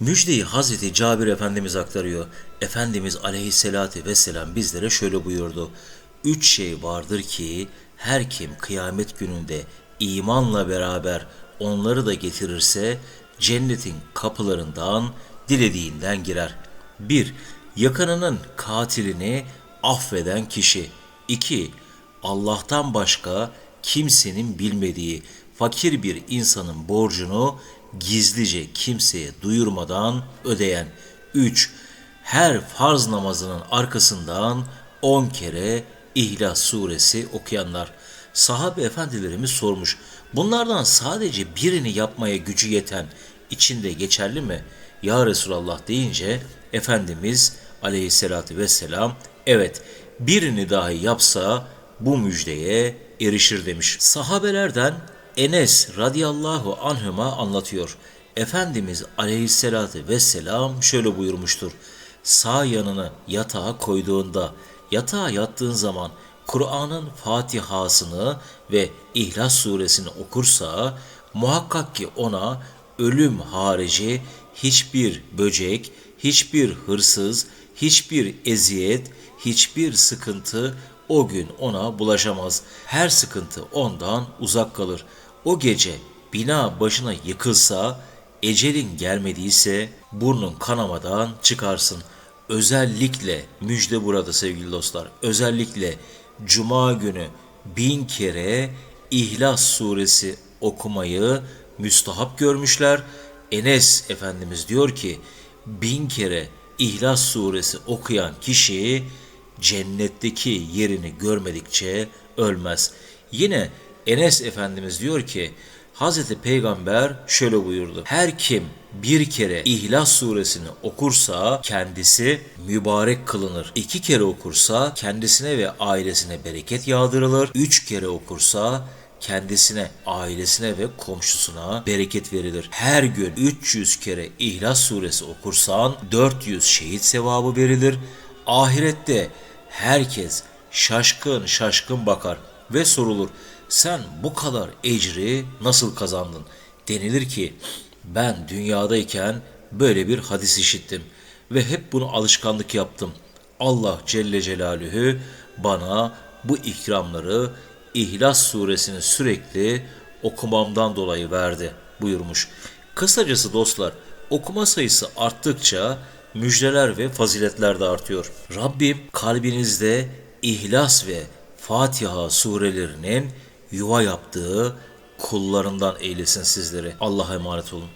Müjdeyi Hazreti Cabir Efendimiz aktarıyor. Efendimiz aleyhissalatü vesselam bizlere şöyle buyurdu. Üç şey vardır ki her kim kıyamet gününde imanla beraber onları da getirirse cennetin kapılarından dilediğinden girer. 1. Yakınının katilini affeden kişi. 2. Allah'tan başka kimsenin bilmediği fakir bir insanın borcunu gizlice kimseye duyurmadan ödeyen. 3. Her farz namazının arkasından 10 kere İhlas suresi okuyanlar. Sahabe efendilerimiz sormuş. Bunlardan sadece birini yapmaya gücü yeten içinde geçerli mi? Ya Resulallah deyince Efendimiz aleyhissalatü vesselam evet birini dahi yapsa bu müjdeye erişir demiş. Sahabelerden Enes radıyallahu anhüma anlatıyor. Efendimiz aleyhissalatü vesselam şöyle buyurmuştur. Sağ yanını yatağa koyduğunda, yatağa yattığın zaman Kur'an'ın Fatihasını ve İhlas suresini okursa muhakkak ki ona ölüm harici hiçbir böcek, hiçbir hırsız, hiçbir eziyet, hiçbir sıkıntı o gün ona bulaşamaz. Her sıkıntı ondan uzak kalır. O gece bina başına yıkılsa, ecelin gelmediyse burnun kanamadan çıkarsın. Özellikle müjde burada sevgili dostlar. Özellikle cuma günü bin kere İhlas suresi okumayı müstahap görmüşler. Enes Efendimiz diyor ki bin kere İhlas suresi okuyan kişi cennetteki yerini görmedikçe ölmez. Yine Enes Efendimiz diyor ki Hazreti Peygamber şöyle buyurdu. Her kim bir kere İhlas suresini okursa kendisi mübarek kılınır. İki kere okursa kendisine ve ailesine bereket yağdırılır. Üç kere okursa kendisine, ailesine ve komşusuna bereket verilir. Her gün 300 kere İhlas suresi okursan 400 şehit sevabı verilir. Ahirette herkes şaşkın şaşkın bakar ve sorulur. Sen bu kadar ecri nasıl kazandın? Denilir ki ben dünyadayken böyle bir hadis işittim ve hep bunu alışkanlık yaptım. Allah Celle Celaluhu bana bu ikramları İhlas suresini sürekli okumamdan dolayı verdi buyurmuş. Kısacası dostlar okuma sayısı arttıkça müjdeler ve faziletler de artıyor. Rabbim kalbinizde İhlas ve Fatiha surelerinin yuva yaptığı kullarından eylesin sizleri. Allah'a emanet olun.